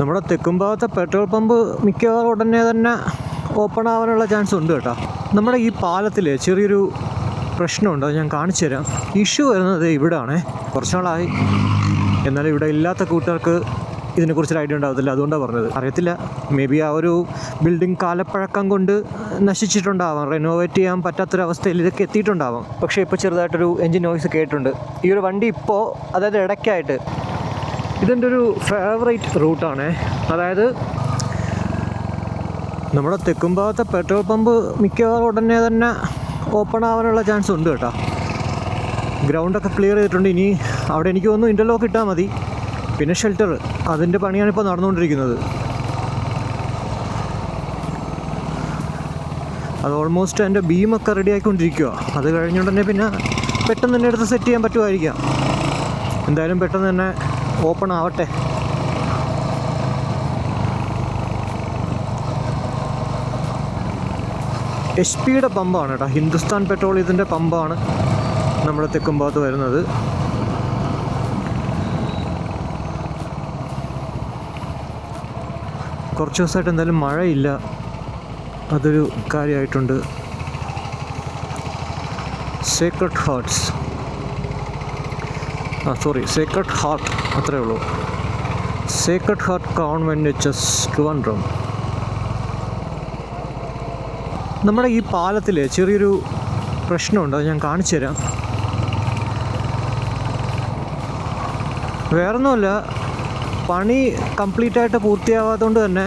നമ്മുടെ തെക്കുംഭാഗത്തെ petrol pump മിക്കവാറും ഉടനെ തന്നെ ഓപ്പൺ ആവാനുള്ള ചാൻസ് ഉണ്ട് കേട്ടോ. നമ്മുടെ ഈ പാലത്തിൽ ചെറിയൊരു പ്രശ്നമുണ്ട് അത് ഞാൻ കാണിച്ചു തരാം. ഇഷ്യൂ വരുന്നത് ഇവിടാണേ. കുറച്ച് നാളായി എന്നാലും ഇവിടെ ഇല്ലാത്ത കൂട്ടുകാർക്ക് ഇതിനെക്കുറിച്ചൊരു ഐഡിയ ഉണ്ടാകത്തില്ല അതുകൊണ്ടാണ് പറഞ്ഞത്. അറിയത്തില്ല. മേ ബി ആ ഒരു ബിൽഡിംഗ് കാലപ്പഴക്കം കൊണ്ട് നശിച്ചിട്ടുണ്ടാവാം. റിനോവേറ്റ് ചെയ്യാൻ പറ്റാത്തൊരവസ്ഥയിൽ ഇതൊക്കെ എത്തിയിട്ടുണ്ടാവാം. പക്ഷേ ഇപ്പോൾ ചെറുതായിട്ടൊരു എൻജിൻ നോയിസ് കേട്ടിട്ടുണ്ട്. ഈ ഒരു വണ്ടി ഇപ്പോൾ അതായത് ഇടയ്ക്കായിട്ട് ഇതെന്റെ ഒരു ഫേവറേറ്റ് റൂട്ടാണ് അതായത് നമ്മുടെ തെക്കും ഭാഗത്തെ പെട്രോൾ പമ്പ് മിക്കവാറും ഉടനെ തന്നെ ഓപ്പൺ ആവാനുള്ള ചാൻസ് ഉണ്ട് കേട്ടോ. ഗ്രൗണ്ടൊക്കെ ക്ലിയർ ചെയ്തിട്ടുണ്ട്. ഇനി അവിടെ എനിക്ക് തോന്നുന്നു ഇന്റർലോക്ക് ഇട്ടാൽ മതി. പിന്നെ ഷെൽട്ടർ അതിന്റെ പണിയാണ് ഇപ്പോൾ നടന്നുകൊണ്ടിരിക്കുന്നത്. അത് ഓൾമോസ്റ്റ് എന്റെ ബീമൊക്കെ റെഡി ആയിക്കൊണ്ടിരിക്കുക അത് തന്നെ പിന്നെ പെട്ടെന്ന് തന്നെ എടുത്ത് സെറ്റ് ചെയ്യാൻ പറ്റുമായിരിക്കാം. എന്തായാലും പെട്ടെന്ന് തന്നെ ഓപ്പൺ ആവട്ടെ. എച്ച് പിയുടെ പമ്പാണ് കേട്ടോ ഹിന്ദുസ്ഥാൻ പെട്രോളിയത്തിന്റെ പമ്പാണ് നമ്മുടെ തെക്കുംഭാഗത്ത് വരുന്നത്. കുറച്ച് ദിവസമായിട്ട് എന്തായാലും മഴയില്ല. അതൊരു കാര്യമായിട്ടുണ്ട്. സേക്രഡ് ഹാർട്ട്സ് ആ സോറി സേക്രഡ് ഹാർട്ട് അത്രേ ഉള്ളൂ. Sacred Heart Convent S Trivandrum നമ്മുടെ ഈ പാലത്തിൽ ചെറിയൊരു പ്രശ്നമുണ്ട് അത് ഞാൻ കാണിച്ചു തരാം. വേറൊന്നുമല്ല പണി കംപ്ലീറ്റ് ആയിട്ട് പൂർത്തിയാവാത്തതുകൊണ്ട് തന്നെ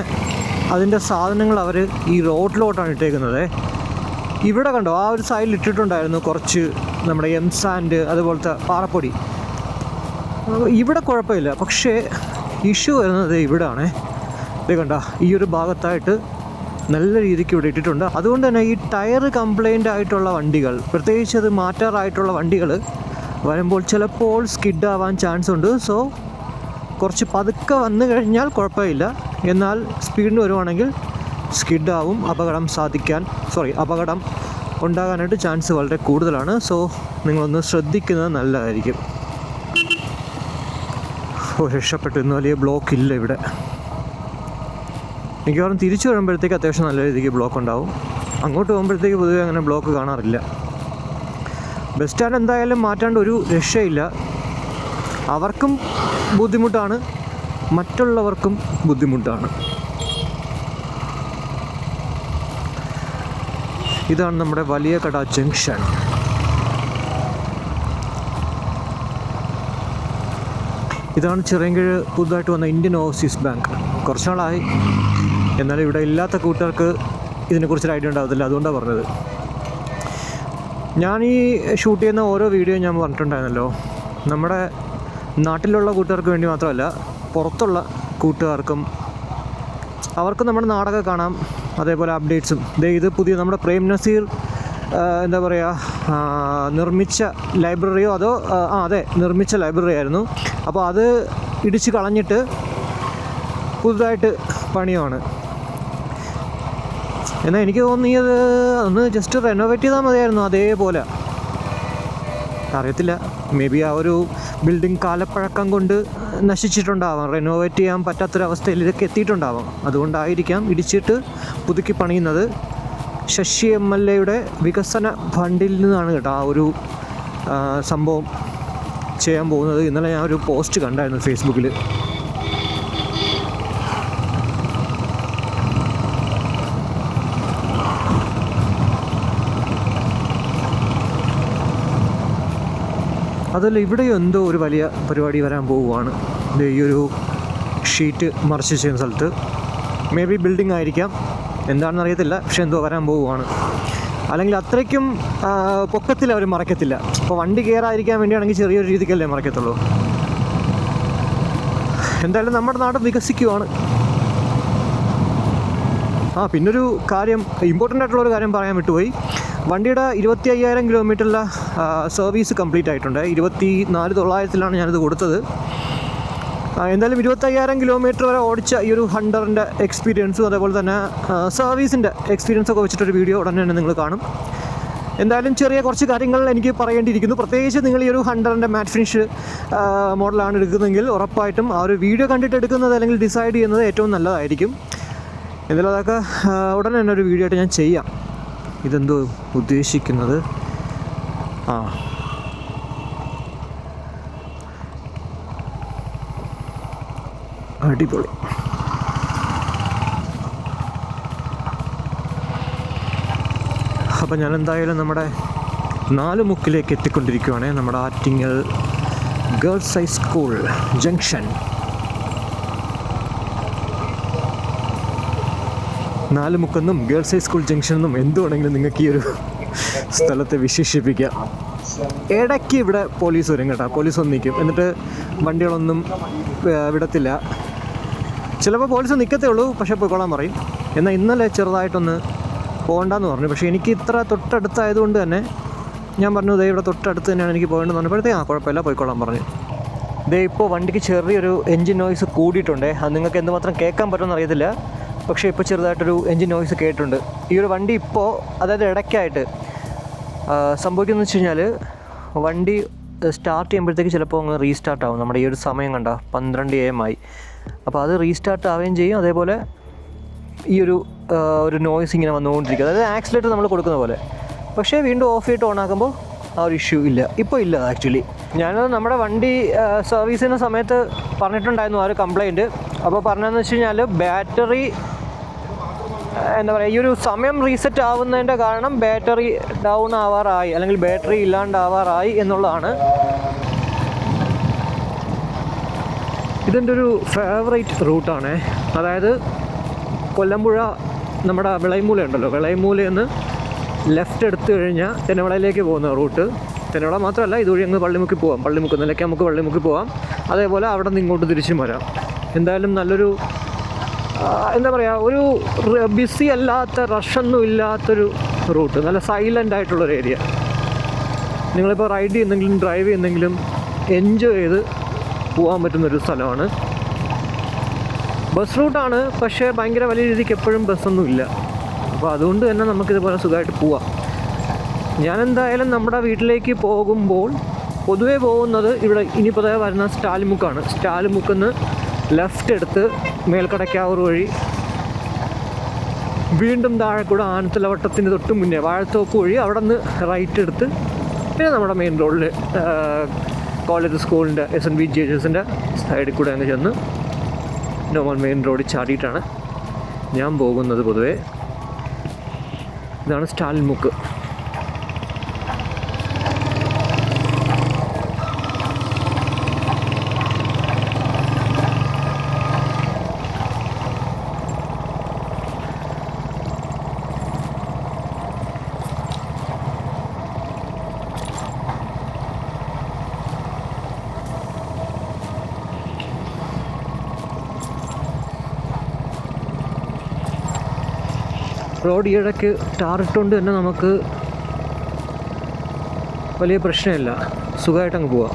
അതിന്റെ സാധനങ്ങൾ അവർ ഈ റോഡിലോട്ടാണ് ഇട്ടേക്കുന്നത്. ഇവിടെ കണ്ടോ ആ ഒരു സൈഡിൽ ഇട്ടിട്ടുണ്ടായിരുന്നു കുറച്ച് നമ്മുടെ എം സാൻഡ് അതുപോലത്തെ പാറപ്പൊടി. ഇവിടെ കുഴപ്പമില്ല. പക്ഷേ ഇഷ്യൂ വരുന്നത് ഇവിടാണേ. ഇത് കണ്ട ഈ ഒരു ഭാഗത്തായിട്ട് നല്ല രീതിക്ക് ഇവിടെ ഇട്ടിട്ടുണ്ട്. അതുകൊണ്ട് തന്നെ ഈ ടയർ കംപ്ലൈന്റ് ആയിട്ടുള്ള വണ്ടികൾ പ്രത്യേകിച്ച് അത് മാറ്റാറായിട്ടുള്ള വണ്ടികൾ വരുമ്പോൾ ചിലപ്പോൾ സ്കിഡ് ആവാൻ ചാൻസ് ഉണ്ട്. സോ കുറച്ച് പതുക്കെ വന്നു കഴിഞ്ഞാൽ കുഴപ്പമില്ല. എന്നാൽ സ്പീഡിന് വരുവാണെങ്കിൽ സ്കിഡ് ആവും അപകടം സാധിക്കാൻ സോറി അപകടം ഉണ്ടാകാനായിട്ട് ചാൻസ് വളരെ കൂടുതലാണ്. സോ നിങ്ങളൊന്ന് ശ്രദ്ധിക്കുന്നത് നല്ലതായിരിക്കും. ഓ രക്ഷപ്പെട്ടു. ഇന്ന് വലിയ ബ്ലോക്ക് ഇല്ല ഇവിടെ. എനിക്ക് മിക്കവാറും തിരിച്ചു വരുമ്പോഴത്തേക്ക് അത്യാവശ്യം നല്ല രീതിക്ക് ബ്ലോക്ക് ഉണ്ടാവും. അങ്ങോട്ട് പോകുമ്പോഴത്തേക്ക് പൊതുവെ അങ്ങനെ ബ്ലോക്ക് കാണാറില്ല. ബസ് സ്റ്റാൻഡ് എന്തായാലും മാറ്റാണ്ട് ഒരു രക്ഷയില്ല. അവർക്കും ബുദ്ധിമുട്ടാണ്. മറ്റുള്ളവർക്കും ബുദ്ധിമുട്ടാണ്. ഇതാണ് നമ്മുടെ വലിയ കട ജംഗ്ഷൻ. ഇതാണ് ചിറയൻകീഴ് പുതുതായിട്ട് വന്ന ഇന്ത്യൻ ഓവർസീസ് ബാങ്ക് കുറച്ച് നാളായി എന്നാലും ഇവിടെ ഇല്ലാത്ത കൂട്ടുകാർക്ക് ഇതിനെക്കുറിച്ചൊരു ഐഡിയ ഉണ്ടാകത്തില്ല അതുകൊണ്ടാണ് പറഞ്ഞത്. ഞാൻ ഈ ഷൂട്ട് ചെയ്യുന്ന ഓരോ വീഡിയോ ഞാൻ പറഞ്ഞിട്ടുണ്ടായിരുന്നല്ലോ. നമ്മുടെ നാട്ടിലുള്ള കൂട്ടുകാർക്ക് വേണ്ടി മാത്രമല്ല പുറത്തുള്ള കൂട്ടുകാർക്കും അവർക്ക് നമ്മുടെ നാടകം കാണാം. അതേപോലെ അപ്ഡേറ്റ്സും ഇത് പുതിയ നമ്മുടെ പ്രേം നസീർ എന്താ പറയുക നിർമ്മിച്ച ലൈബ്രറിയോ അതോ ആ അതെ നിർമ്മിച്ച ലൈബ്രറി ആയിരുന്നു. അപ്പോൾ അത് ഇടിച്ച് കളഞ്ഞിട്ട് പുതുതായിട്ട് പണിയാണ് എന്നാൽ എനിക്ക് തോന്നിയത് അന്ന് ജസ്റ്റ് റെനോവേറ്റ് ചെയ്താൽ മതിയായിരുന്നു അതേപോലെ. അറിയത്തില്ല. മേ ബി ആ ഒരു ബിൽഡിംഗ് കാലപ്പഴക്കം കൊണ്ട് നശിച്ചിട്ടുണ്ടാവാം. റെനോവേറ്റ് ചെയ്യാൻ പറ്റാത്തൊരവസ്ഥയിൽ ഇതൊക്കെ എത്തിയിട്ടുണ്ടാവാം. അതുകൊണ്ടായിരിക്കാം ഇടിച്ചിട്ട് പുതുക്കി പണിയുന്നത്. ശശി എം എൽ എയുടെ വികസന ഫണ്ടിൽ നിന്നാണ് കേട്ടോ ആ ഒരു സംഭവം ചെയ്യാൻ പോകുന്നത്. ഇന്നലെ ഞാൻ ഒരു പോസ്റ്റ് കണ്ടായിരുന്നു ഫേസ്ബുക്കിൽ അതല്ല ഇവിടെ എന്തോ ഒരു വലിയ പരിപാടി വരാൻ പോവുകയാണ്. ഈ ഒരു ഷീറ്റ് മറിച്ച് ചെയ്യുന്ന സ്ഥലത്ത്. മേ ബി ബിൽഡിംഗ് ആയിരിക്കാം. എന്താണെന്ന് അറിയത്തില്ല പക്ഷെ എന്തോ വരാൻ പോവുകയാണ്. അല്ലെങ്കിൽ അത്രയ്ക്കും പൊക്കത്തിൽ അവർ മറക്കത്തില്ല. അപ്പോൾ വണ്ടി കയറാതിരിക്കാൻ വേണ്ടിയാണെങ്കിൽ ചെറിയൊരു രീതിക്കല്ലേ മറക്കത്തുള്ളൂ. എന്തായാലും നമ്മുടെ നാട് വികസിക്കുവാണ്. ആ പിന്നൊരു കാര്യം ഇമ്പോർട്ടന്റ് ആയിട്ടുള്ള ഒരു കാര്യം പറയാൻ വിട്ടുപോയി. വണ്ടിയുടെ ഇരുപത്തി അയ്യായിരം കിലോമീറ്ററിലെ സർവീസ് കംപ്ലീറ്റ് ആയിട്ടുണ്ട്. ഇരുപത്തി നാല് തൊള്ളായിരത്തിലാണ് ഞാനിത് കൊടുത്തത്. എന്തായാലും ഇരുപത്തയ്യായിരം കിലോമീറ്റർ വരെ ഓടിച്ച ഈ ഒരു ഹണ്ടറിന്റെ എക്സ്പീരിയൻസും അതേപോലെ തന്നെ സർവീസിന്റെ എക്സ്പീരിയൻസ് ഒക്കെ വെച്ചിട്ടൊരു വീഡിയോ ഉടനെ തന്നെ നിങ്ങൾ കാണും. എന്തായാലും ചെറിയ കുറച്ച് കാര്യങ്ങൾ എനിക്ക് പറയേണ്ടിയിരിക്കുന്നു. പ്രത്യേകിച്ച് നിങ്ങൾ ഈ ഒരു ഹൺഡ്രഡിന്റെ മാറ്റ് ഫിനിഷ് മോഡലാണ് എടുക്കുന്നതെങ്കിൽ ഉറപ്പായിട്ടും ആ ഒരു വീഡിയോ കണ്ടിട്ട് എടുക്കുന്നത് അല്ലെങ്കിൽ ഡിസൈഡ് ചെയ്യുന്നത് ഏറ്റവും നല്ലതായിരിക്കും. എന്തായാലും അതൊക്കെ ഉടനെ തന്നെ ഒരു വീഡിയോ ആയിട്ട് ഞാൻ ചെയ്യാം. ഇതെന്തോ ഉദ്ദേശിക്കുന്നത്? ആ. അടിപൊളി. അപ്പോൾ ഞാൻ എന്തായാലും നമ്മുടെ നാല് മുക്കിലേക്ക് എത്തിക്കൊണ്ടിരിക്കുകയാണ് നമ്മുടെ Attingal girls high school junction. നാല് മുക്കെന്നും ഗേൾസ് ഹൈസ്കൂൾ ജംഗ്ഷൻ എന്നും എന്തുവാണെങ്കിലും നിങ്ങൾക്ക് ഈ ഒരു സ്ഥലത്തെ വിശേഷിപ്പിക്കാം. ഇടയ്ക്ക് ഇവിടെ പോലീസ് വരും കേട്ടോ. പോലീസ് വന്നിരിക്കും എന്നിട്ട് വണ്ടികളൊന്നും വിടത്തില്ല. ചിലപ്പോൾ പോലീസ് നിൽക്കത്തേ ഉള്ളൂ പക്ഷേ പോയിക്കോളാൻ പറയും. എന്നാൽ ഇന്നലെ ചെറുതായിട്ടൊന്ന് പോകണ്ടെന്ന് പറഞ്ഞു. പക്ഷേ എനിക്ക് ഇത്ര തൊട്ടടുത്തായതുകൊണ്ട് തന്നെ ഞാൻ പറഞ്ഞു ദേ ഇവിടെ തൊട്ടടുത്ത് തന്നെയാണ് എനിക്ക് പോകേണ്ടത് പറഞ്ഞപ്പോഴത്തേക്ക് ആ കുഴപ്പമില്ല പോയിക്കോളാൻ പറഞ്ഞു. ദേ ഇപ്പോൾ വണ്ടിക്ക് ചെറിയൊരു എൻജിൻ നോയ്സ് കൂടിയിട്ടുണ്ട്. അത് നിങ്ങൾക്ക് എന്തുമാത്രം കേൾക്കാൻ പറ്റുമെന്ന് അറിയത്തില്ല. പക്ഷേ ഇപ്പോൾ ചെറുതായിട്ടൊരു എൻജിൻ നോയ്സ് കേട്ടിട്ടുണ്ട്. ഈ ഒരു വണ്ടി ഇപ്പോൾ അതായത് ഇടയ്ക്കായിട്ട് സംഭവിക്കുന്നതെന്ന് സംഭവിക്കുന്നത് വെച്ച് കഴിഞ്ഞാൽ വണ്ടി സ്റ്റാർട്ട് ചെയ്യുമ്പോഴത്തേക്ക് ചിലപ്പോൾ അങ്ങ് റീസ്റ്റാർട്ട് ആവും. നമ്മുടെ ഈ ഒരു സമയം കണ്ട പന്ത്രണ്ട് എ എം ആയി. അപ്പോൾ അത് റീസ്റ്റാർട്ട് ആവുകയും ചെയ്യും. അതേപോലെ ഈ ഒരു ഒരു നോയ്സ് ഇങ്ങനെ വന്നുകൊണ്ടിരിക്കും. അതായത് ആക്സിലേറ്റർ നമ്മൾ കൊടുക്കുന്ന പോലെ. പക്ഷേ വീണ്ടും ഓഫ് ചെയ്തിട്ട് ഓൺ ആക്കുമ്പോൾ ആ ഒരു ഇഷ്യൂ ഇല്ല. ഇപ്പോൾ ഇല്ല ആക്ച്വലി ഞാനത് നമ്മുടെ വണ്ടി സർവീസ് ചെയ്യുന്ന സമയത്ത് പറഞ്ഞിട്ടുണ്ടായിരുന്നു ആ ഒരു കംപ്ലയിന്റ് അപ്പോൾ പറഞ്ഞതെന്ന് വെച്ച് കഴിഞ്ഞാൽ ബാറ്ററി എന്താ പറയുക ഈ ഒരു സമയം റീസെറ്റ് ആവുന്നതിന്റെ കാരണം ബാറ്ററി ഡൗൺ ആവാറായി അല്ലെങ്കിൽ ബാറ്ററി ഇല്ലാണ്ടാവാറായി എന്നുള്ളതാണ്. ഇതെന്റെ ഒരു ഫേവറേറ്റ് റൂട്ടാണ് അതായത് കൊല്ലമ്പുഴ നമ്മുടെ വിളയമൂല ഉണ്ടല്ലോ വിളയമൂലയിൽ നിന്ന് ലെഫ്റ്റ് എടുത്തു കഴിഞ്ഞാൽ തെന്നവിളയിലേക്ക് പോകുന്ന റൂട്ട് തെന്നവിള മാത്രമല്ല ഇതുവഴി അങ്ങ് പള്ളിമുക്കി പോവാം. പള്ളിമുക്ക് നിലയ്ക്ക് നമുക്ക് പള്ളിമുക്കി പോവാം. അതേപോലെ അവിടെ നിന്ന് ഇങ്ങോട്ട് തിരിച്ചും വരാം. എന്തായാലും നല്ലൊരു എന്താ പറയുക ഒരു ബിസി അല്ലാത്ത റഷൊന്നും ഇല്ലാത്തൊരു റൂട്ട് നല്ല സൈലന്റ് ആയിട്ടുള്ളൊരു ഏരിയ നിങ്ങളിപ്പോൾ റൈഡ് ചെയ്യുന്നെങ്കിലും ഡ്രൈവ് ചെയ്യുന്നെങ്കിലും എൻജോയ് ചെയ്ത് പോകാൻ പറ്റുന്നൊരു സ്ഥലമാണ്. ബസ് റൂട്ടാണ് പക്ഷേ ഭയങ്കര വലിയ രീതിക്ക് എപ്പോഴും ബസ്സൊന്നും ഇല്ല. അപ്പോൾ അതുകൊണ്ട് തന്നെ നമുക്കിതുപോലെ സുഖമായിട്ട് പോവാം. ഞാൻ എന്തായാലും നമ്മുടെ വീട്ടിലേക്ക് പോകുമ്പോൾ പൊതുവേ പോകുന്നത് ഇവിടെ ഇനി ദേ വരുന്ന സ്റ്റാലിമുക്കാണ് സ്റ്റാലിമുക്കിന്ന് ലെഫ്റ്റ് എടുത്ത് മേൽക്കടക്കാവൂർ വഴി. വീണ്ടും താഴെ കൂടെ ആനത്തലവട്ടത്തിന് തൊട്ട് മുന്നേ വാഴത്തോപ്പ് വഴി അവിടെ നിന്ന് റൈറ്റ് എടുത്ത് പിന്നെ നമ്മുടെ മെയിൻ റോഡിൽ കോളേജ് സ്കൂളിന്റെ S N B G H എസിന്റെ സൈഡിൽ കൂടെ അങ്ങ് ചെന്ന് നോർമൽ മെയിൻ റോഡിൽ ചാടിയിട്ടാണ് ഞാൻ പോകുന്നത് പൊതുവേ. ഇതാണ് സ്റ്റാലിൻ മുക്ക്. റോഡ് ഈയിടയ്ക്ക് ടാറിട്ടുകൊണ്ട് തന്നെ നമുക്ക് വലിയ പ്രശ്നമില്ല. സുഖമായിട്ട് അങ്ങ് പോവാം.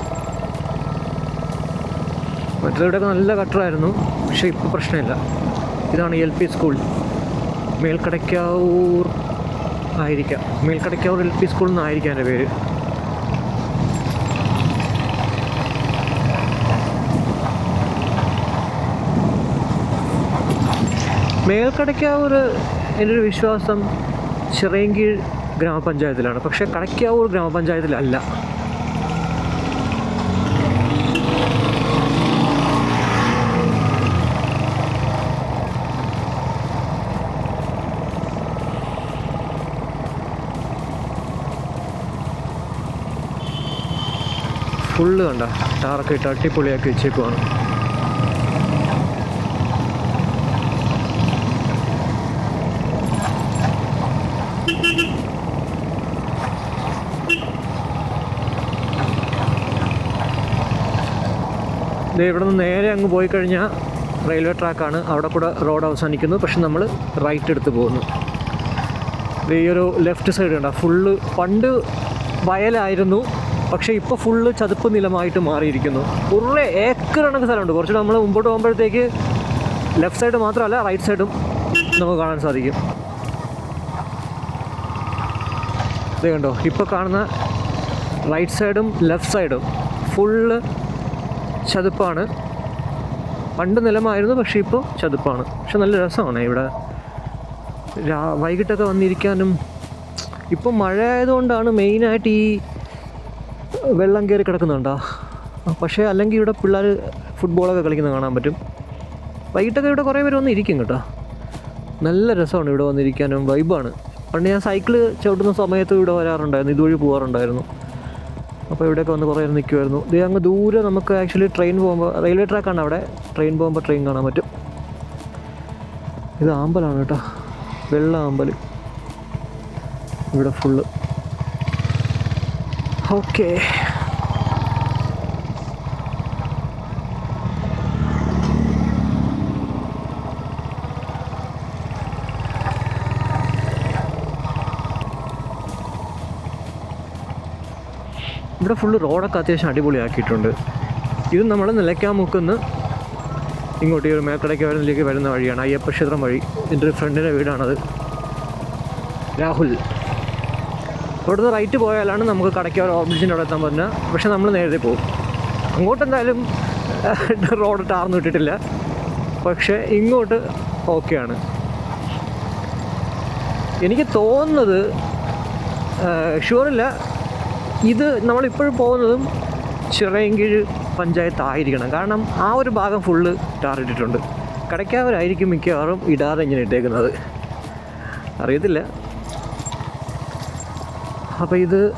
മറ്റേവിടെയൊക്കെ നല്ല കട്ടറായിരുന്നു പക്ഷേ ഇപ്പോൾ പ്രശ്നമില്ല. ഇതാണ് എൽ പി സ്കൂൾ. മേൽക്കടയ്ക്കാവൂർ ആയിരിക്കാം. മേൽക്കടയ്ക്കാവൂർ എൽ പി സ്കൂൾ എന്നായിരിക്കാം എന്റെ പേര്. മേൽക്കടയ്ക്കാവൂർ എന്റെ ഒരു വിശ്വാസം ചിറയൻകീഴ് ഗ്രാമപഞ്ചായത്തിലാണ്. പക്ഷേ കടയ്ക്കാവൂർ ഗ്രാമപഞ്ചായത്തിലല്ല. ഫുള്ള് കണ്ട ടാറൊക്കെ ഇട്ട് അടിപൊളിയാക്കി വെച്ചേക്കുവാണ്. ദേ ഇവിടെ നിന്ന് നേരെ അങ്ങ് പോയി കഴിഞ്ഞാൽ റെയിൽവേ ട്രാക്കാണ് അവിടെ കൂടെ റോഡ് അവസാനിക്കുന്നു. പക്ഷെ നമ്മൾ റൈറ്റ് എടുത്ത് പോകുന്നു. ഈ ഒരു ലെഫ്റ്റ് സൈഡ് കണ്ട ഫുള്ള് പണ്ട് വയലായിരുന്നു. പക്ഷേ ഇപ്പോൾ ഫുള്ള് ചതുപ്പ് നിലമായിട്ട് മാറിയിരിക്കുന്നു. കുറേ ഏക്കർ കണക്ക് സ്ഥലമുണ്ട്. കുറച്ച് നമ്മൾ മുമ്പോട്ട് പോകുമ്പോഴത്തേക്ക് ലെഫ്റ്റ് സൈഡ് മാത്രമല്ല റൈറ്റ് സൈഡും നമുക്ക് കാണാൻ സാധിക്കും. ഇത് കണ്ടോ ഇപ്പോൾ കാണുന്ന റൈറ്റ് സൈഡും ലെഫ്റ്റ് സൈഡും ഫുള്ള് ചതുപ്പാണ്. പണ്ട് നിലമായിരുന്നു പക്ഷേ ഇപ്പോൾ ചതുപ്പാണ്. പക്ഷെ നല്ല രസമാണ് ഇവിടെ. രാ വൈകിട്ടൊക്കെ വന്നിരിക്കാനും. ഇപ്പം മഴ ആയതുകൊണ്ടാണ് മെയിനായിട്ട് ഈ വെള്ളം കയറി കിടക്കുന്നുണ്ടോ? പക്ഷേ അല്ലെങ്കിൽ ഇവിടെ പിള്ളേർ ഫുട്ബോളൊക്കെ കളിക്കുന്നത് കാണാൻ പറ്റും. വൈകിട്ടൊക്കെ ഇവിടെ കുറേ പേര് വന്നിരിക്കും കേട്ടോ. നല്ല രസമാണ് ഇവിടെ വന്നിരിക്കാനും. വൈബാണ് പണ്ട് ഞാൻ സൈക്കിൾ ചവിട്ടുന്ന സമയത്ത് ഇവിടെ വരാറുണ്ടായിരുന്നു. ഇതുവഴി പോകാറുണ്ടായിരുന്നു അപ്പോൾ ഇവിടെയൊക്കെ വന്ന് കുറേ നിൽക്കുമായിരുന്നു ഇത് അങ്ങ് ദൂരെ നമുക്ക് ആക്ച്വലി ട്രെയിൻ പോകുമ്പോൾ റെയിൽവേ ട്രാക്കാണ് അവിടെ. ട്രെയിൻ പോകുമ്പോൾ ട്രെയിൻ കാണാൻ പറ്റും. ഇത് ആമ്പലാണ് കേട്ടോ. വെള്ള ആമ്പൽ ഇവിടെ ഫുള്ള് ഓക്കേ ഇവിടെ ഫുള്ള് റോഡൊക്കെ അത്യാവശ്യം അടിപൊളിയാക്കിയിട്ടുണ്ട്. ഇത് നമ്മൾ നിലയ്ക്കാമുക്കുന്ന് ഇങ്ങോട്ട് ഈ ഒരു മേക്കടയ്ക്ക് വരുന്നതിലേക്ക് വരുന്ന വഴിയാണ് അയ്യപ്പക്ഷേത്രം വഴി. എന്റെ ഒരു ഫ്രണ്ടിന്റെ വീടാണത്. രാഹുൽ. അവിടുന്ന് റൈറ്റ് പോയാലാണ് നമുക്ക് കടയ്ക്കോട് ഓർബിജിന്റെ അവിടെ എത്താൻ പറ്റുന്നത്. പക്ഷേ നമ്മൾ നേരത്തെ പോകും. അങ്ങോട്ട് എന്തായാലും റോഡ് ടാർന്ന് വിട്ടിട്ടില്ല. പക്ഷേ ഇങ്ങോട്ട് ഓക്കെയാണ് എനിക്ക് തോന്നുന്നത് ഷുവറില്ല ഇത് നമ്മളിപ്പോഴും പോകുന്നതും ചിറയൻകീഴ് പഞ്ചായത്ത് ആയിരിക്കണം കാരണം ആ ഒരു ഭാഗം ഫുള്ള് ടാറിട്ടിട്ടുണ്ട് കടയ്ക്കാവരായിരിക്കും മിക്കവാറും ഇടാതെ ഇങ്ങനെ ഇട്ടേക്കുന്നത്. അറിയത്തില്ല. അപ്പോൾ ഇത്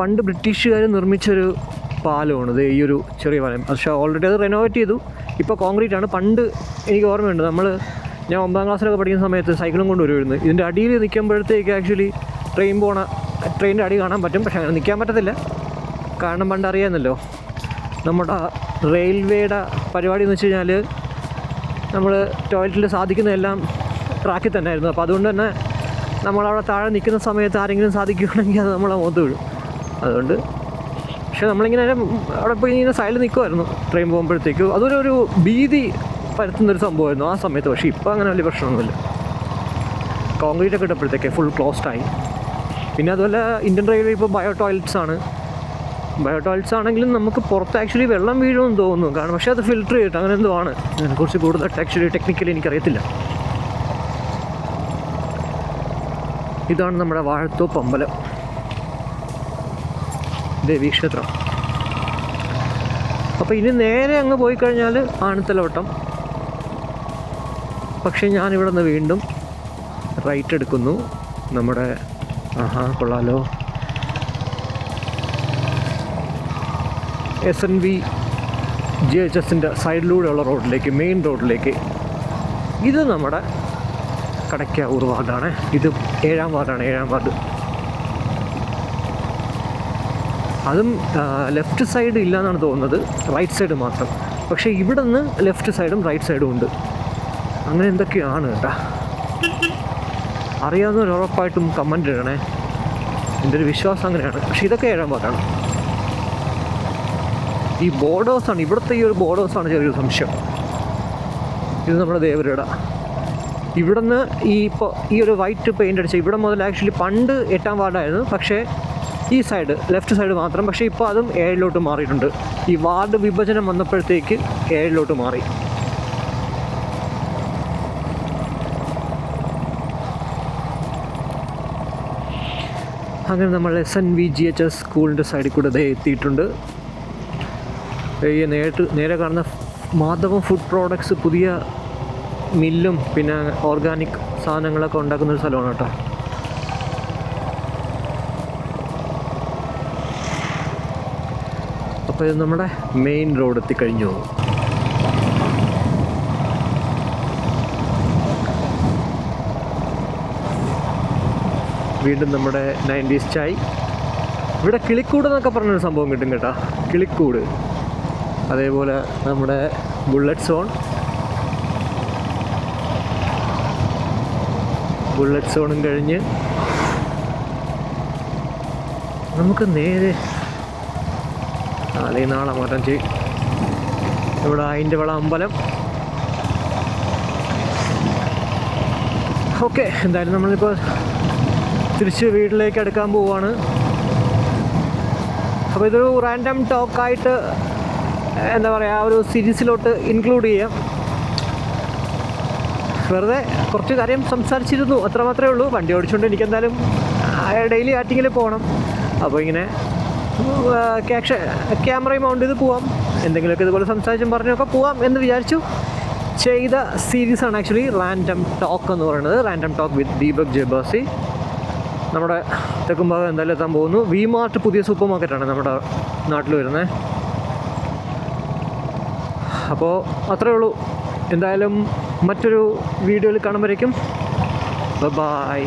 പണ്ട് ബ്രിട്ടീഷുകാർ നിർമ്മിച്ചൊരു പാലമാണ്. ഇത് ഈ ഒരു ചെറിയ പാലം. പക്ഷേ ഓൾറെഡി അത് റെനോവേറ്റ് ചെയ്തു. ഇപ്പോൾ കോൺക്രീറ്റ് ആണ്. പണ്ട് എനിക്ക് ഓർമ്മയുണ്ട് നമ്മൾ ഞാൻ ഒമ്പതാം ക്ലാസ്സിലൊക്കെ പഠിക്കുന്ന സമയത്ത് സൈക്കിളും കൊണ്ട് വരുമായിരുന്നു. ഇതിന്റെ അടിയിൽ നിൽക്കുമ്പോഴത്തേക്ക് ആക്ച്വലി ട്രെയിൻ പോണ ട്രെയിനിന്റെ അടി കാണാൻ പറ്റും പക്ഷെ അങ്ങനെ നിൽക്കാൻ പറ്റത്തില്ല. കാരണം പണ്ട് അറിയാമെന്നല്ലോ നമ്മുടെ റെയിൽവേയുടെ പരിപാടി എന്ന് വെച്ച് കഴിഞ്ഞാൽ നമ്മൾ ടോയ്ലറ്റിൽ സാധിക്കുന്നതെല്ലാം ട്രാക്കിൽ തന്നെ ആയിരുന്നു അപ്പോൾ അതുകൊണ്ട് തന്നെ നമ്മളവിടെ താഴെ നിൽക്കുന്ന സമയത്ത് ആരെങ്കിലും സാധിക്കുകയാണെങ്കിൽ അത് നമ്മളെ മുഖത്ത് വീഴും. അതുകൊണ്ട് പക്ഷേ നമ്മളിങ്ങനെ അവിടെ പോയി ഇങ്ങനെ സൈഡിൽ നിൽക്കുമായിരുന്നു ട്രെയിൻ പോകുമ്പോഴത്തേക്കും. അതൊരു ഒരു ഭീതി പരത്തുന്നൊരു സംഭവമായിരുന്നു ആ സമയത്ത്. പക്ഷേ ഇപ്പോൾ അങ്ങനെ വലിയ പ്രശ്നമൊന്നുമില്ല. കോൺക്രീറ്റൊക്കെ ഇട്ടപ്പോഴത്തേക്ക് ഫുൾ ക്ലോസ്ഡ് ആയി. പിന്നെ അതുപോലെ ഇന്ത്യൻ റെയിൽവേ ഇപ്പോൾ ബയോ ടോയ്ലറ്റ്സ് ആണ്. ബയോ ടോയ്ലറ്റ്സ് ആണെങ്കിലും നമുക്ക് പുറത്ത് ആക്ച്വലി വെള്ളം വീഴുമെന്ന് തോന്നുന്നു. കാരണം പക്ഷേ അത് ഫിൽട്ടർ ചെയ്തിട്ട് അങ്ങനെ എന്തോ ആണ്. അതിനെക്കുറിച്ച് കൂടുതലായിട്ട് ആക്ച്വലി ടെക്നിക്കലി എനിക്കറിയത്തില്ല. ഇതാണ് നമ്മുടെ വാഴത്തോപ്പ് അമ്പലം. ദേവീക്ഷേത്രം അപ്പോൾ ഇനി നേരെ അങ്ങ് പോയി കഴിഞ്ഞാൽ ആനത്തലവട്ടം. പക്ഷേ ഞാനിവിടെ നിന്ന് വീണ്ടും റൈറ്റ് എടുക്കുന്നു. നമ്മുടെ ആഹാ കൊള്ളാലോ. S N V G H എസിന്റെ സൈഡിലൂടെയുള്ള റോഡിലേക്ക് മെയിൻ റോഡിലേക്ക്. ഇത് നമ്മുടെ കടയ്ക്കാവൂർ വാർഡാണ്. ഇത് ഏഴാം വാർഡാണ് ഏഴാം വാർഡ്. അതും ലെഫ്റ്റ് സൈഡ് ഇല്ല എന്നാണ് തോന്നുന്നത് റൈറ്റ് സൈഡ് മാത്രം. പക്ഷേ ഇവിടെ നിന്ന് ലെഫ്റ്റ് സൈഡും റൈറ്റ് സൈഡും ഉണ്ട്. അങ്ങനെ എന്തൊക്കെയാണ് കേട്ടാ അറിയാവുന്നവർ ഉറപ്പായിട്ടും കമന്റ് ഇടണേ. എന്റെ ഒരു വിശ്വാസം അങ്ങനെയാണ്. പക്ഷെ ഇതൊക്കെ ഏഴാം പാട്ടാണ് ഈ ബോർഡേഴ്സാണ് ഇവിടുത്തെ ഈ ഒരു ബോർഡേഴ്സാണ് ചെറിയൊരു സംശയം. ഇത് നമ്മുടെ ദേവരട ഇവിടുന്ന് ഈ ഇപ്പോൾ ഈ ഒരു വൈറ്റ് പെയിന്റ് അടിച്ച ഇവിടെ മുതൽ ആക്ച്വലി പണ്ട് എട്ടാം വാർഡായിരുന്നു. പക്ഷേ ഈ സൈഡ് ലെഫ്റ്റ് സൈഡ് മാത്രം. പക്ഷേ ഇപ്പോൾ അതും ഏഴിലോട്ട് മാറിയിട്ടുണ്ട്. ഈ വാർഡ് വിഭജനം വന്നപ്പോഴത്തേക്ക് ഏഴിലോട്ട് മാറി. അങ്ങനെ നമ്മൾ S N V G H S സ്കൂളിന്റെ സൈഡിൽ കൂടെ ദേ എത്തിയിട്ടുണ്ട്. ഈ നേരിട്ട് നേരെ കാണുന്ന മാധവം ഫുഡ് പ്രോഡക്ട്സ് പുതിയ മില്ലും പിന്നെ ഓർഗാനിക് സാധനങ്ങളൊക്കെ ഉണ്ടാക്കുന്ന ഒരു സ്ഥലമാണ് കേട്ടോ. അപ്പോൾ ഇത് നമ്മുടെ മെയിൻ റോഡ് എത്തിക്കഴിഞ്ഞു. വീണ്ടും നമ്മുടെ നയന്റീസ് ചായ്. ഇവിടെ കിളിക്കൂട് എന്നൊക്കെ പറഞ്ഞൊരു സംഭവം കിട്ടും കേട്ടോ. കിളിക്കൂട്. അതേപോലെ നമ്മുടെ ബുള്ളറ്റ് സോൺ. ബുള്ളറ്റ് സോണും കഴിഞ്ഞ് നമുക്ക് നേരെ അതേ നാളെ മാറ്റം ചെയ്യും ഇവിടെ അതിന്റെ വള അമ്പലം. ഓക്കെ എന്തായാലും നമ്മളിപ്പോൾ തിരിച്ച് വീട്ടിലേക്ക് എടുക്കാൻ പോവാണ്. അപ്പോൾ ഇതൊരു റാൻഡം ടോക്കായിട്ട് എന്താ പറയുക ഒരു സീരീസിലോട്ട് ഇൻക്ലൂഡ് ചെയ്യാം. വെറുതെ കുറച്ച് കാര്യം സംസാരിച്ചിരുന്നു അത്ര മാത്രമേ ഉള്ളൂ. വണ്ടി ഓടിച്ചുകൊണ്ട് എനിക്ക് എന്തായാലും ഡെയിലി ആറ്റിങ്ങിൽ പോകണം അപ്പോൾ ഇങ്ങനെ ക്യാഷ് ക്യാമറയും മൗണ്ട് ചെയ്ത് പോവാം. എന്തെങ്കിലുമൊക്കെ ഇതുപോലെ സംസാരിച്ചും പറഞ്ഞൊക്കെ പോവാം എന്ന് വിചാരിച്ചു. ചെയ്ത സീരീസാണ് ആക്ച്വലി റാൻഡം ടോക്ക് എന്ന് പറയുന്നത്. Random talk with Deepak Jabasi നമ്മുടെ തെക്കുംഭാഗം എന്തായാലും എത്താൻ പോകുന്നു. വി മാർട്ട് പുതിയ സൂപ്പർ മാർക്കറ്റാണ് നമ്മുടെ നാട്ടിൽ വരുന്നത് അപ്പോൾ അത്രയേ ഉള്ളൂ. എന്തായാലും മറ്റൊരു വീഡിയോയിൽ കാണുമ്പോഴേക്കും. ബൈ